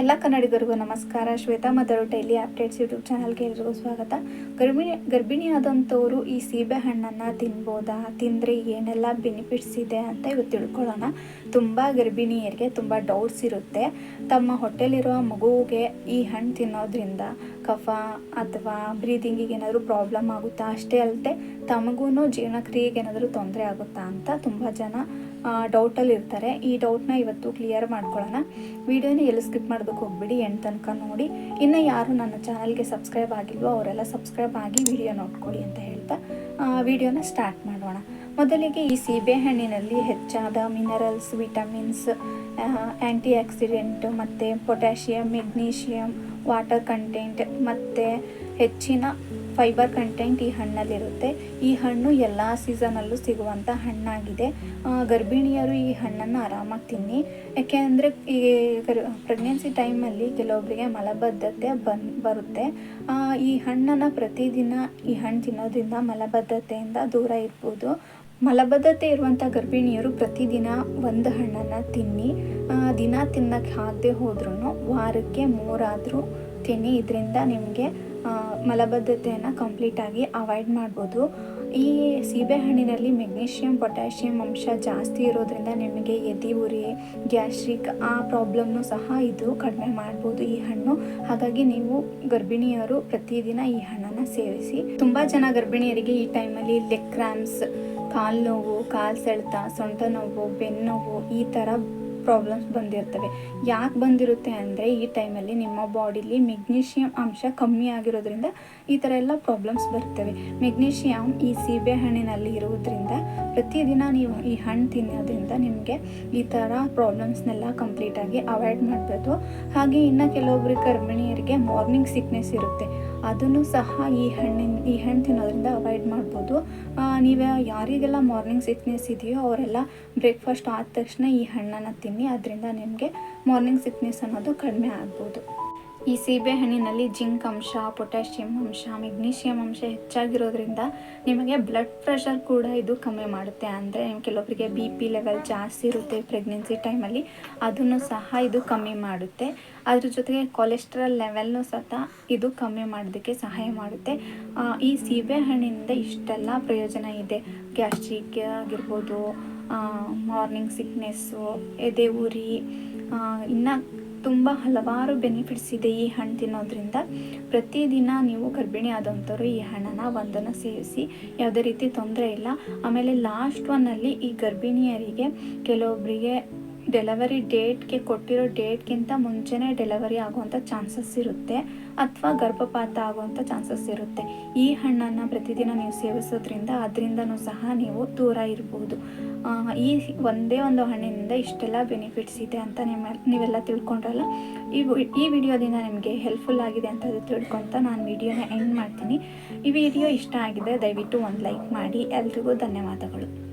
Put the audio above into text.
ಎಲ್ಲ ಕನ್ನಡಿಗರಿಗೂ ನಮಸ್ಕಾರ. Shweta mother daily updates YouTube ಚಾನಲ್ಗೆ ಎಲ್ರಿಗೂ ಸ್ವಾಗತ. ಗರ್ಭಿಣಿ ಗರ್ಭಿಣಿಯಾದಂಥವರು ಈ ಸೀಬೆ ಹಣ್ಣನ್ನು ತಿನ್ಬೋದಾ? ತಿಂದರೆ ಏನೆಲ್ಲ ಬೆನಿಫಿಟ್ಸ್ ಇದೆ ಅಂತ ಇವತ್ತು ತಿಳ್ಕೊಳ್ಳೋಣ. ತುಂಬ ಗರ್ಭಿಣಿಯರಿಗೆ ತುಂಬ ಡೌಟ್ಸ್ ಇರುತ್ತೆ. ತಮ್ಮ ಹೊಟ್ಟೆಲಿರುವ ಮಗುವಿಗೆ ಈ ಹಣ್ಣು ತಿನ್ನೋದ್ರಿಂದ ಕಫ ಅಥವಾ ಬ್ರೀದಿಂಗಿಗೆ ಏನಾದರೂ ಪ್ರಾಬ್ಲಮ್ ಆಗುತ್ತಾ? ಅಷ್ಟೇ ಅಲ್ಲದೆ ತಮಗೂ ಜೀರ್ಣಕ್ರಿಯೆಗೆ ಏನಾದರೂ ತೊಂದರೆ ಆಗುತ್ತಾ ಅಂತ ತುಂಬ ಜನ ಡೌಟಲ್ಲಿ ಇರ್ತಾರೆ. ಈ ಡೌಟ್ನ ಇವತ್ತು ಕ್ಲಿಯರ್ ಮಾಡ್ಕೊಳ್ಳೋಣ. ವಿಡಿಯೋನ ಎಲ್ಲಿ ಸ್ಕಿಪ್ ಮಾಡೋದಕ್ಕೆ ಹೋಗ್ಬಿಡಿ, ಎಂಟು ತನಕ ನೋಡಿ. ಇನ್ನು ಯಾರು ನನ್ನ ಚಾನಲ್ಗೆ ಸಬ್ಸ್ಕ್ರೈಬ್ ಆಗಿಲ್ವೋ, ಅವರೆಲ್ಲ ಸಬ್ಸ್ಕ್ರೈಬ್ ಆಗಿ ವಿಡಿಯೋ ನೋಡ್ಕೊಳ್ಳಿ ಅಂತ ಹೇಳ್ತಾ ವಿಡಿಯೋನ ಸ್ಟಾರ್ಟ್ ಮಾಡೋಣ. ಮೊದಲಿಗೆ ಈ ಸೀಬೆಹಣ್ಣಿನಲ್ಲಿ ಹೆಚ್ಚಾದ ಮಿನರಲ್ಸ್ ವಿಟಮಿನ್ಸ್ ಆ್ಯಂಟಿ ಆಕ್ಸಿಡೆಂಟ್ ಮತ್ತು ಪೊಟ್ಯಾಷಿಯಂ ಮೆಗ್ನೀಷಿಯಂ ವಾಟರ್ ಕಂಟೆಂಟ್ ಮತ್ತು ಹೆಚ್ಚಿನ ಫೈಬರ್ ಕಂಟೆಂಟ್ ಈ ಹಣ್ಣಲ್ಲಿರುತ್ತೆ. ಈ ಹಣ್ಣು ಎಲ್ಲ ಸೀಸನಲ್ಲೂ ಸಿಗುವಂಥ ಹಣ್ಣಾಗಿದೆ. ಗರ್ಭಿಣಿಯರು ಈ ಹಣ್ಣನ್ನು ಆರಾಮಾಗಿ ತಿನ್ನಿ. ಯಾಕೆ ಅಂದರೆ ಈ ಗರ್ ಪ್ರೆಗ್ನೆನ್ಸಿ ಟೈಮಲ್ಲಿ ಕೆಲವೊಬ್ಬರಿಗೆ ಮಲಬದ್ಧತೆ ಬನ್, ಬರುತ್ತೆ. ಈ ಹಣ್ಣನ್ನು ಪ್ರತಿದಿನ ಈ ಹಣ್ಣು ತಿನ್ನೋದ್ರಿಂದ ಮಲಬದ್ಧತೆಯಿಂದ ದೂರ ಇರ್ಬೋದು. ಮಲಬದ್ಧತೆ ಇರುವಂಥ ಗರ್ಭಿಣಿಯರು ಪ್ರತಿದಿನ ಒಂದು ಹಣ್ಣನ್ನು ತಿನ್ನಿ ದಿನ ತಿನ್ನಕ್ಕೆ ಆಗದೆ ಹೋದ್ರೂ ವಾರಕ್ಕೆ ಮೂರಾದರೂ ತಿನ್ನಿ. ಇದರಿಂದ ನಿಮಗೆ ಮಲಬದ್ಧತೆಯನ್ನು ಕಂಪ್ಲೀಟಾಗಿ ಅವಾಯ್ಡ್ ಮಾಡ್ಬೋದು. ಈ ಸೀಬೆಹಣ್ಣಿನಲ್ಲಿ ಮೆಗ್ನೀಷಿಯಂ, ಪೊಟ್ಯಾಷಿಯಂ ಅಂಶ ಜಾಸ್ತಿ ಇರೋದ್ರಿಂದ ನಿಮಗೆ ಎದಿ, ಉರಿ, ಗ್ಯಾಸ್ಟ್ರಿಕ್ ಆ ಪ್ರಾಬ್ಲಮ್ನು ಸಹ ಇದು ಕಡಿಮೆ ಮಾಡ್ಬೋದು ಈ ಹಣ್ಣು. ಹಾಗಾಗಿ ನೀವು ಗರ್ಭಿಣಿಯರು ಪ್ರತಿದಿನ ಈ ಹಣ್ಣನ್ನು ಸೇವಿಸಿ. ತುಂಬ ಜನ ಗರ್ಭಿಣಿಯರಿಗೆ ಈ ಟೈಮಲ್ಲಿ ಲೆಗ್ ಕಾಲು ನೋವು, ಕಾಲು ಸೆಳೆತ, ಸೊಂಟ ನೋವು, ಬೆನ್ನು ನೋವು ಈ ಥರ ಪ್ರಾಬ್ಲಮ್ಸ್ ಬಂದಿರ್ತವೆ. ಯಾಕೆ ಬಂದಿರುತ್ತೆ ಅಂದರೆ ಈ ಟೈಮಲ್ಲಿ ನಿಮ್ಮ ಬಾಡಿಲಿ ಮೆಗ್ನೀಷಿಯಂ ಅಂಶ ಕಮ್ಮಿ ಆಗಿರೋದ್ರಿಂದ ಈ ಥರ ಎಲ್ಲ ಪ್ರಾಬ್ಲಮ್ಸ್ ಬರ್ತವೆ. ಮೆಗ್ನೀಷಿಯಂ ಈ ಸೀಬೆ ಹಣ್ಣಿನಲ್ಲಿ ಇರುವುದರಿಂದ ಪ್ರತಿದಿನ ನೀವು ಈ ಹಣ್ಣು ತಿನ್ನೋದ್ರಿಂದ ನಿಮಗೆ ಈ ಥರ ಪ್ರಾಬ್ಲಮ್ಸ್ನೆಲ್ಲ ಕಂಪ್ಲೀಟಾಗಿ ಅವಾಯ್ಡ್ ಮಾಡ್ಬೋದು. ಹಾಗೆ ಇನ್ನು ಕೆಲವೊಬ್ಬರು ಗರ್ಭಿಣಿಯರಿಗೆ ಮಾರ್ನಿಂಗ್ ಸಿಕ್ನೆಸ್ ಇರುತ್ತೆ. ಅದನ್ನು ಸಹ ಈ ಹಣ್ಣಿನ, ಈ ಹಣ್ಣು ತಿನ್ನೋದ್ರಿಂದ ಅವಾಯ್ಡ್ ಮಾಡ್ಬೋದು. ನೀವು ಯಾರಿಗೆಲ್ಲ ಮಾರ್ನಿಂಗ್ ಸಿಕ್ನೆಸ್ ಇದೆಯೋ ಅವರೆಲ್ಲ ಬ್ರೇಕ್ಫಾಸ್ಟ್ ಆದ ತಕ್ಷಣ ಈ ಹಣ್ಣನ್ನು ತಿನ್ನಿ. ಅದರಿಂದ ನಿಮಗೆ ಮಾರ್ನಿಂಗ್ ಸಿಕ್ನೆಸ್ ಅನ್ನೋದು ಕಡಿಮೆ ಆಗ್ಬೋದು. ಈ ಸೀಬೆ ಹಣ್ಣಿನಲ್ಲಿ ಜಿಂಕ್ ಅಂಶ, ಪೊಟ್ಯಾಷಿಯಂ ಅಂಶ, ಮೆಗ್ನೀಷಿಯಂ ಅಂಶ ಹೆಚ್ಚಾಗಿರೋದ್ರಿಂದ ನಿಮಗೆ ಬ್ಲಡ್ ಪ್ರೆಷರ್ ಕೂಡ ಇದು ಕಮ್ಮಿ ಮಾಡುತ್ತೆ. ಅಂದರೆ ಕೆಲವೊಬ್ಬರಿಗೆ ಬಿ ಪಿ ಲೆವೆಲ್ ಜಾಸ್ತಿ ಇರುತ್ತೆ ಪ್ರೆಗ್ನೆನ್ಸಿ ಟೈಮಲ್ಲಿ, ಅದನ್ನು ಸಹ ಇದು ಕಮ್ಮಿ ಮಾಡುತ್ತೆ. ಅದ್ರ ಜೊತೆಗೆ ಕೊಲೆಸ್ಟ್ರಾಲ್ ಲೆವೆಲ್ನು ಸಹ ಇದು ಕಮ್ಮಿ ಮಾಡೋದಕ್ಕೆ ಸಹಾಯ ಮಾಡುತ್ತೆ. ಈ ಸೀಬೆ ಹಣ್ಣಿನಿಂದ ಇಷ್ಟೆಲ್ಲ ಪ್ರಯೋಜನ ಇದೆ. ಗ್ಯಾಸ್ಟ್ರಿಕ್ ಆಗಿರ್ಬೋದು ಮಾರ್ನಿಂಗ್ ಸಿಕ್ನೆಸ್ಸು ಎದೆ ಉರಿ ಇನ್ನು ತುಂಬ ಹಲವಾರು ಬೆನಿಫಿಟ್ಸ್ ಇದೆ ಈ ಹಣ್ಣು ತಿನ್ನೋದ್ರಿಂದ. ಪ್ರತಿದಿನ ನೀವು ಗರ್ಭಿಣಿ ಆದಂಥವ್ರು ಈ ಹಣ್ಣನ್ನು ಒಂದನ್ನು ಸೇವಿಸಿ, ಯಾವುದೇ ರೀತಿ ತೊಂದರೆ ಇಲ್ಲ. ಆಮೇಲೆ ಲಾಸ್ಟ್ ಒನ್ನಲ್ಲಿ ಈ ಗರ್ಭಿಣಿಯರಿಗೆ ಕೆಲವೊಬ್ಬರಿಗೆ ಡೆಲಿವರಿ ಡೇಟ್ಗೆ ಕೊಟ್ಟಿರೋ ಡೇಟ್ಗಿಂತ ಮುಂಚೆನೇ ಡೆಲಿವರಿ ಆಗುವಂಥ ಚಾನ್ಸಸ್ ಇರುತ್ತೆ ಅಥವಾ ಗರ್ಭಪಾತ ಆಗುವಂಥ ಚಾನ್ಸಸ್ ಇರುತ್ತೆ. ಈ ಹಣ್ಣನ್ನು ಪ್ರತಿದಿನ ನೀವು ಸೇವಿಸೋದ್ರಿಂದ ಅದರಿಂದನೂ ಸಹ ನೀವು ದೂರ ಇರ್ಬೋದು. ಈ ಒಂದೇ ಒಂದು ಹಣ್ಣಿನಿಂದ ಇಷ್ಟೆಲ್ಲ ಬೆನಿಫಿಟ್ಸ್ ಇದೆ ಅಂತ ನಿಮ್ಮ ನೀವೆಲ್ಲ ತಿಳ್ಕೊಂಡ್ರಲ್ಲ? ಈ ಈ ವಿಡಿಯೋದಿಂದ ನಿಮಗೆ ಹೆಲ್ಪ್ಫುಲ್ ಆಗಿದೆ ಅಂತ ತಿಳ್ಕೊತ ನಾನು ವಿಡಿಯೋನ ಎಂಡ್ ಮಾಡ್ತೀನಿ. ಈ ವಿಡಿಯೋ ಇಷ್ಟ ಆಗಿದೆ ದಯವಿಟ್ಟು ಒಂದು ಲೈಕ್ ಮಾಡಿ. ಎಲ್ರಿಗೂ ಧನ್ಯವಾದಗಳು.